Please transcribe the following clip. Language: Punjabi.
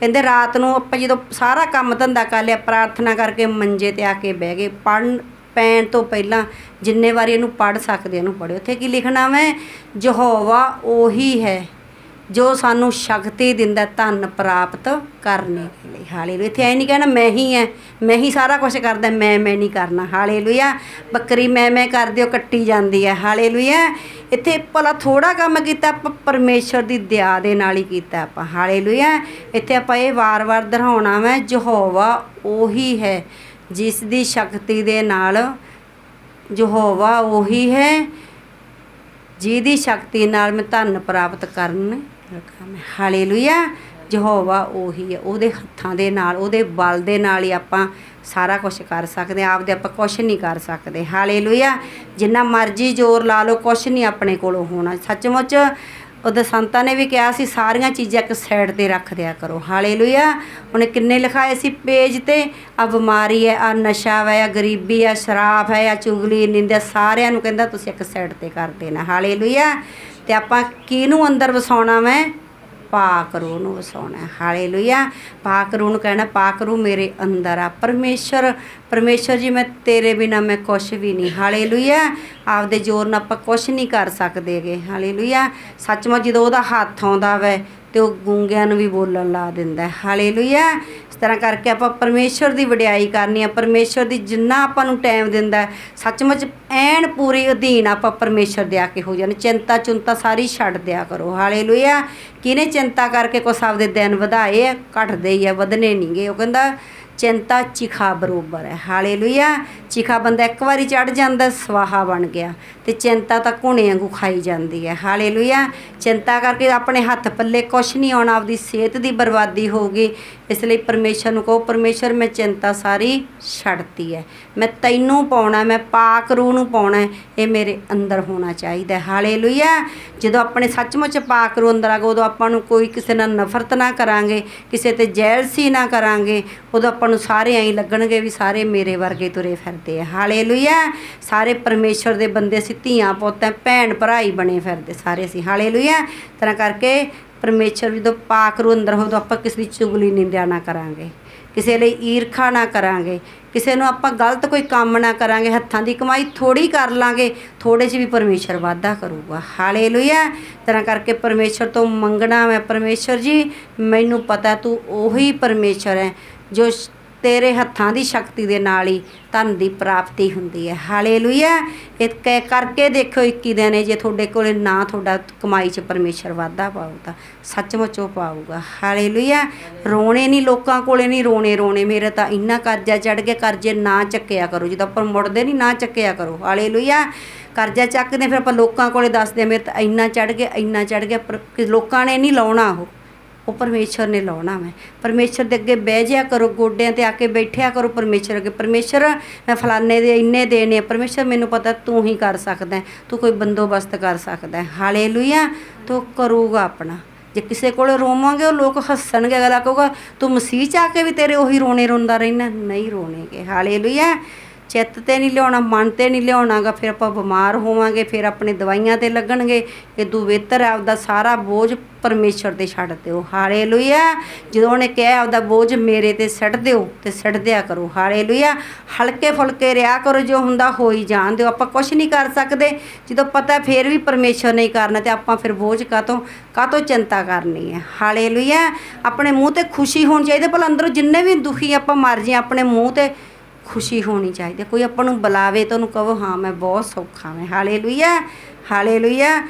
ਕਹਿੰਦੇ ਰਾਤ ਨੂੰ ਆਪਾਂ ਜਦੋਂ ਸਾਰਾ ਕੰਮ ਧੰਦਾ ਕਰ ਲਿਆ, ਪ੍ਰਾਰਥਨਾ ਕਰਕੇ ਮੰਜੇ ਤੇ ਆ ਕੇ ਬਹਿ ਗਏ। ਪੜਨ ਪੈਣ ਤੋਂ ਪਹਿਲਾਂ ਜਿੰਨੇ ਵਾਰੀ ਇਹਨੂੰ ਪੜ ਸਕਦੇ ਇਹਨੂੰ ਪੜਿਓ ਉੱਥੇ ਕੀ ਲਿਖਣਾ ਮੈਂ ਯਹੋਵਾ ਉਹੀ ਹੈ। ਜੋ ਸਾਨੂੰ ਸ਼ਕਤੀ ਦਿੰਦਾ ਧਨ ਪ੍ਰਾਪਤ ਕਰਨੇ ਕੇ ਲਈ। ਹਾਲੇਲੂਇਆ ਇੱਥੇ ਐ ਨਹੀਂ ਕਹਿਣਾ, ਮੈਂ ਹੀ ਐ, ਮੈਂ ਹੀ ਸਾਰਾ ਕੁਝ ਕਰਦਾ, ਮੈਂ ਮੈਂ ਨਹੀਂ ਕਰਨਾ। ਹਾਲੇਲੂਇਆ ਬੱਕਰੀ ਮੈਂ ਮੈਂ ਕਰਦੇ ਉਹ ਕੱਟੀ ਜਾਂਦੀ ਹੈ। ਹਾਲੇਲੂਇਆ ਇੱਥੇ ਭਲਾ ਥੋੜਾ ਕੰਮ ਕੀਤਾ, ਆਪਾਂ ਪਰਮੇਸ਼ਰ ਦੀ ਦਇਆ ਦੇ ਨਾਲ ਹੀ ਕੀਤਾ ਆਪਾਂ। ਹਾਲੇਲੂਇਆ ਇੱਥੇ ਆਪਾਂ ਇਹ ਵਾਰ-ਵਾਰ ਦੁਹਰਾਉਣਾ ਮੈਂ ਯਹੋਵਾ ਉਹੀ ਹੈ, ਜਿਸ ਦੀ ਸ਼ਕਤੀ ਦੇ ਨਾਲ ਯਹੋਵਾ ਉਹੀ ਹੈ, ਜਿਹਦੀ ਸ਼ਕਤੀ ਨਾਲ ਮੈਂ ਧਨ ਪ੍ਰਾਪਤ ਕਰਨ ਹਾਲੇਲੂਇਆ, ਯਹੋਵਾ ਉਹੀ ਹੈ। ਉਹਦੇ ਹੱਥਾਂ ਦੇ ਨਾਲ, ਉਹਦੇ ਬਲ ਦੇ ਨਾਲ ਹੀ ਆਪਾਂ ਸਾਰਾ ਕੁਝ ਕਰ ਸਕਦੇ ਹਾਂ। ਆਪਦੇ ਆਪਾਂ ਕੁਝ ਨਹੀਂ ਕਰ ਸਕਦੇ। ਹਾਲੇਲੂਇਆ, ਜਿੰਨਾ ਮਰਜ਼ੀ ਜ਼ੋਰ ਲਾ ਲਓ ਕੁਝ ਨਹੀਂ ਆਪਣੇ ਕੋਲੋਂ ਹੋਣਾ। ਸੱਚਮੁੱਚ, ਉਹਦੇ ਸੰਤਾਂ ਨੇ ਵੀ ਕਿਹਾ ਸੀ, ਸਾਰੀਆਂ ਚੀਜ਼ਾਂ ਇੱਕ ਸਾਈਡ ਤੇ ਰੱਖ ਦਿਆ ਕਰੋ। ਹਾਲੇਲੂਇਆ, ਉਹਨੇ ਕਿੰਨੇ ਲਿਖਾਏ ਸੀ? ਪੇਜ ਤੇ, ਆ ਬਿਮਾਰੀ ਹੈ, ਆ ਨਸ਼ਾ ਹੈ, ਆ ਗਰੀਬੀ ਆ ਸ਼ਰਾਬ ਹੈ, ਆ ਚੁਗਲੀ, ਨਿੰਦਿਆ, ਸਾਰਿਆਂ ਨੂੰ ਕਹਿੰਦਾ ਤੁਸੀਂ ਇੱਕ ਸਾਈਡ ਤੇ ਕਰ ਦੇਣਾ। ਹਾਲੇਲੂਇਆ ਤੇ ਆਪਾਂ ਕਿਹਨੂੰ ਅੰਦਰ ਵਸਾਉਣਾ ਮੈਂ ਪਾਕ ਰੂਹ ਨੂੰ ਵਸਾਉਣਾ ਹੈ। ਹਾਲੇਲੂਇਆ। ਪਾਕ ਰੂਹ ਨੂੰ ਕਹਿਣਾ, ਪਾਕ ਰੂਹ ਮੇਰੇ ਅੰਦਰ ਆ। ਪਰਮੇਸ਼ਰ ਪਰਮੇਸ਼ਰ ਜੀ, ਮੈਂ ਤੇਰੇ ਬਿਨਾ ਮੈਂ ਕੁਛ ਵੀ ਨਹੀਂ। ਹਾਲੇਲੂਇਆ। ਆਪਦੇ ਜ਼ੋਰ ਨਾਲ ਆਪਾਂ ਕੁਛ ਨਹੀਂ ਕਰ ਸਕਦੇਗੇ ਹਾਲੇਲੂਇਆ। ਸੱਚਮੁੱਚ ਜਦੋਂ ਉਹਦਾ ਹੱਥ ਆਉਂਦਾ ਵੈ ਤੇ ਉਹ ਗੂੰਗਿਆਂ ਨੂੰ ਵੀ ਬੋਲਣ ਲਾ ਦਿੰਦਾ ਹੈ। ਹਾਲੇਲੂਇਆ। ਇਸ ਤਰ੍ਹਾਂ ਕਰਕੇ ਆਪਾਂ ਪਰਮੇਸ਼ਰ ਦੀ ਵਡਿਆਈ ਕਰਨੀ ਆ। ਪਰਮੇਸ਼ਰ ਦੀ ਜਿੰਨਾ ਆਪਾਂ ਨੂੰ ਟਾਈਮ ਦਿੰਦਾ ਸੱਚਮੁੱਚ ਐਨ ਪੂਰੀ ਅਧੀਨ ਆਪਾਂ ਪਰਮੇਸ਼ਰ ਦੇ ਆ ਕੇ ਹੋ ਜਾਣ। ਚਿੰਤਾ ਚੁੰਤਾ ਸਾਰੀ ਛੱਡ ਦਿਆ ਕਰੋ। ਹਾਲੇਲੂਇਆ। ਕਿਹਨੇ ਚਿੰਤਾ ਕਰਕੇ ਕੋ ਸਭ ਦੇ ਦਿਨ ਵਧਾਏ ਆ? ਘਟਦੇ ਹੀ ਆ, ਵਧਨੇ ਨਹੀਂਗੇ ਉਹ ਕਹਿੰਦਾ ਚਿੰਤਾ ਚਿਖਾ ਬਰੋਬਰ ਹੈ। ਹਾਲੇਲੂਇਆ। ਚਿਖਾ ਬੰਦਾ ਇੱਕ ਵਾਰੀ ਚੜ ਜਾਂਦਾ, ਸਵਾਹਾ ਬਣ ਗਿਆ ਤੇ ਚਿੰਤਾ ਤਾਂ ਘੁਣੇ ਵਾਂਗੂ ਖਾਈ ਜਾਂਦੀ ਹੈ। ਹਾਲੇਲੂਇਆ। ਚਿੰਤਾ ਕਰਕੇ ਆਪਣੇ ਹੱਥ ਪੱਲੇ ਕੁਛ ਨਹੀਂ ਆਉਣਾ, ਆਪਦੀ ਸਿਹਤ ਦੀ ਬਰਬਾਦੀ ਹੋਊਗੀ ਇਸ ਲਈ ਪਰਮੇਸ਼ਰ ਨੂੰ ਕਹੋ, ਪਰਮੇਸ਼ਰ, ਮੈਂ ਚਿੰਤਾ ਸਾਰੀ ਛੱਡਤੀ ਹੈ ਮੈਂ ਤੈਨੂੰ ਪਾਉਣਾ, ਮੈਂ ਪਾਕ ਰੂਹ ਨੂੰ ਪਾਉਣਾ ਇਹ ਮੇਰੇ ਅੰਦਰ ਹੋਣਾ ਚਾਹੀਦਾ ਹੈ। ਹਾਲੇਲੂਇਆ। ਜਦੋਂ ਆਪਣੇ ਸੱਚਮੁੱਚ ਪਾਕ ਰੂਹ ਅੰਦਰ ਆਗਾ ਉਦੋਂ ਆਪਾਂ ਨੂੰ ਕੋਈ ਕਿਸੇ ਨਾਲ ਨਫ਼ਰਤ ਨਾ ਕਰਾਂਗੇ, ਕਿਸੇ ਤੇ ਜੈਲਸੀ ਨਾ ਕਰਾਂਗੇ, ਉਦੋਂ ਆਪਾਂ ਨੂੰ ਸਾਰੇ ਐਂ ਲੱਗਣਗੇ ਵੀ ਸਾਰੇ ਮੇਰੇ ਵਰਗੇ ਤੁਰੇ ਫਿਰਦੇ ਆ ਹਾਲੇਲੂਇਆ। ਸਾਰੇ ਪਰਮੇਸ਼ਰ ਦੇ ਬੰਦੇ ਸੀ ਧੀਆਂ ਪੁੱਤ ਭੈਣ ਭਰਾ ਹੀ ਬਣੇ ਫਿਰਦੇ ਸਾਰੇ ਅਸੀਂ। ਹਾਲੇਲੂਇਆ। ਤਰ੍ਹਾਂ ਕਰਕੇ ਪਰਮੇਸ਼ਰ ਜਦੋਂ ਪਾਕ ਰੂ ਅੰਦਰ ਹੋ ਉਦੋਂ ਆਪਾਂ ਕਿਸੇ ਦੀ ਚੁਗਲੀ ਨਿੰਦਿਆ ਨਾ ਕਰਾਂਗੇ। ਕਿਸੇ ਲਈ ਈਰਖਾ ਨਾ ਕਰਾਂਗੇ। ਕਿਸੇ ਨੂੰ ਆਪਾਂ ਗਲਤ ਕੋਈ ਕੰਮ ਨਾ ਕਰਾਂਗੇ, ਹੱਥਾਂ ਦੀ ਕਮਾਈ ਥੋੜੀ ਕਰ ਲਾਂਗੇ ਥੋੜੇ 'ਚ ਵੀ ਪਰਮੇਸ਼ਰ ਵਾਧਾ ਕਰੂਗਾ। ਹਾਲੇਲੂਇਆ। ਤਰ੍ਹਾਂ ਕਰਕੇ ਪਰਮੇਸ਼ਰ ਤੋਂ ਮੰਗਣਾ ਮੈਂ ਪਰਮੇਸ਼ਰ ਜੀ, ਮੈਨੂੰ ਪਤਾ ਤੂੰ ਉਹੀ ਪਰਮੇਸ਼ਰ ਹੈ ਜੋ ਤੇਰੇ ਹੱਥਾਂ ਦੀ ਸ਼ਕਤੀ ਦੇ ਨਾਲ ਹੀ ਧਨ ਦੀ ਪ੍ਰਾਪਤੀ ਹੁੰਦੀ ਹੈ। ਹਾਲੇਲੂਇਆ। ਇਹ ਕਹਿ ਕਰਕੇ ਦੇਖੋ 21 ਦਿਨ ਜੇ ਤੁਹਾਡੇ ਕੋਲੇ ਨਾ ਤੁਹਾਡਾ ਕਮਾਈ 'ਚ ਪਰਮੇਸ਼ਰ ਵਾਧਾ ਪਾਊਗਾ ਸੱਚਮੁੱਚ ਉਹ ਪਾਊਗਾ। ਹਾਲੇਲੂਇਆ। ਰੋਣੇ ਨਹੀਂ ਲੋਕਾਂ ਕੋਲੇ ਨਹੀਂ ਰੋਣੇ ਰੋਣੇ। ਮੇਰੇ ਤਾਂ ਇੰਨਾ ਕਰਜ਼ਾ ਚੜ ਗਿਆ ਕਰਜ਼ੇ ਨਾ ਚੱਕਿਆ ਕਰੋ। ਜਦੋਂ ਆਪਾਂ ਮੁੜਦੇ ਨਹੀਂ ਨਾ ਚੱਕਿਆ ਕਰੋ। ਹਾਲੇਲੂਇਆ। ਕਰਜ਼ਾ ਚੱਕਦੇ ਫਿਰ ਆਪਾਂ ਲੋਕਾਂ ਕੋਲੇ ਦੱਸਦੇ ਹਾਂ, ਮੇਰੇ ਤਾਂ ਇੰਨਾ ਚੜ ਗਿਆ ਇੰਨਾ ਚੜ ਗਿਆ। ਪਰ ਲੋਕਾਂ ਨੇ ਨਹੀਂ ਲਾਉਣਾ ਉਹ। ਉਹ ਪਰਮੇਸ਼ਰ ਨੇ ਲਾਉਣਾ ਮੈਂ। ਪਰਮੇਸ਼ਰ ਦੇ ਅੱਗੇ ਬਹਿ ਜਿਆ ਕਰੋ, ਗੋਡਿਆਂ ਤੇ ਆ ਕੇ ਬੈਠਿਆ ਕਰੋ ਪਰਮੇਸ਼ਰ ਅੱਗੇ। ਪਰਮੇਸ਼ਰ, ਮੈਂ ਫਲਾਣੇ ਦੇ ਇੰਨੇ ਦੇਣੇ ਆ। ਪਰਮੇਸ਼ਰ, ਮੈਨੂੰ ਪਤਾ ਤੂੰ ਹੀ ਕਰ ਸਕਦਾ ਤੂੰ ਕੋਈ ਬੰਦੋਬਸਤ ਕਰ ਸਕਦਾ ਹੈ। ਹਾਲੇਲੂਇਆ, ਤੂੰ ਕਰੂਗਾ ਆਪਣਾ। ਜੇ ਕਿਸੇ ਕੋਲ ਰੋਵਾਂਗੇ, ਉਹ ਲੋਕ ਹੱਸਣਗੇ। ਅਗਲਾ ਕਹੂਗਾ, ਤੂੰ ਮਸੀਹ ਚ ਆ ਕੇ ਵੀ ਤੇਰੇ ਉਹੀ ਰੋਣੇ ਰੋਂਦਾ ਰਹਿਣਾ? ਨਹੀਂ ਰੋਣੇਗੇ। ਹਾਲੇਲੂਇਆ। ਚਿੱਤ ਤੇ ਨਹੀਂ ਲਿਆਉਣਾ, ਮਨ ਤੇ ਨਹੀਂ ਲਿਆਉਣਾਗਾ, ਫਿਰ ਆਪਾਂ ਬਿਮਾਰ ਹੋਵਾਂਗੇ, ਫਿਰ ਆਪਣੇ ਦਵਾਈਆਂ ਤੇ ਲੱਗਣਗੇ ਇਦੋਂ ਬਿਹਤਰ ਹੈ, ਆਪਦਾ ਸਾਰਾ ਬੋਝ ਪਰਮੇਸ਼ਰ ਤੇ ਛੱਡ ਦਿਓ। ਹਾਲੇਲੂਇਆ। ਜਦੋਂ ਉਹਨੇ ਕਿਹਾ, ਆਪਦਾ ਬੋਝ ਮੇਰੇ ਤੇ ਸੱਟ ਦਿਓ, ਤੇ ਸੱਟ ਦਿਆ ਕਰੋ। ਹਾਲੇਲੂਇਆ। ਹਲਕੇ ਫੁਲਕੇ ਰਿਆ ਕਰੋ, ਜੋ ਹੁੰਦਾ ਹੋ ਹੀ ਜਾਣ ਦਿਓ। ਆਪਾਂ ਕੁਝ ਨਹੀਂ ਕਰ ਸਕਦੇ। ਜਦੋਂ ਪਤਾ ਫਿਰ ਵੀ ਪਰਮੇਸ਼ਰ ਨਹੀਂ ਕਰਨਾ, ਤੇ ਆਪਾਂ ਫਿਰ ਬੋਝ ਕਾਤੋਂ ਕਾਤੋਂ ਚਿੰਤਾ ਕਰਨੀ ਹੈ? ਹਾਲੇਲੂਇਆ। ਆਪਣੇ ਮੂੰਹ ਤੇ ਖੁਸ਼ੀ ਹੋਣੀ ਚਾਹੀਦੀ ਭਲਾ ਅੰਦਰੋਂ ਜਿੰਨੇ ਵੀ ਦੁਖੀ ਆਪਾਂ ਮਰ ਜੇ ਆਪਣੇ ਮੂੰਹ ਤੇ ਖੁਸ਼ੀ ਹੋਣੀ ਚਾਹੀਦੀ ਹੈ। ਕੋਈ ਆਪਾਂ ਨੂੰ ਬੁਲਾਵੇ ਤਾਂ ਉਹਨੂੰ ਕਹੋ, ਹਾਂ, ਮੈਂ ਬਹੁਤ ਸੌਖਾ, ਮੈਂ ਹਾਲੇਲੂਇਆ ਹਾਲੇਲੂਇਆ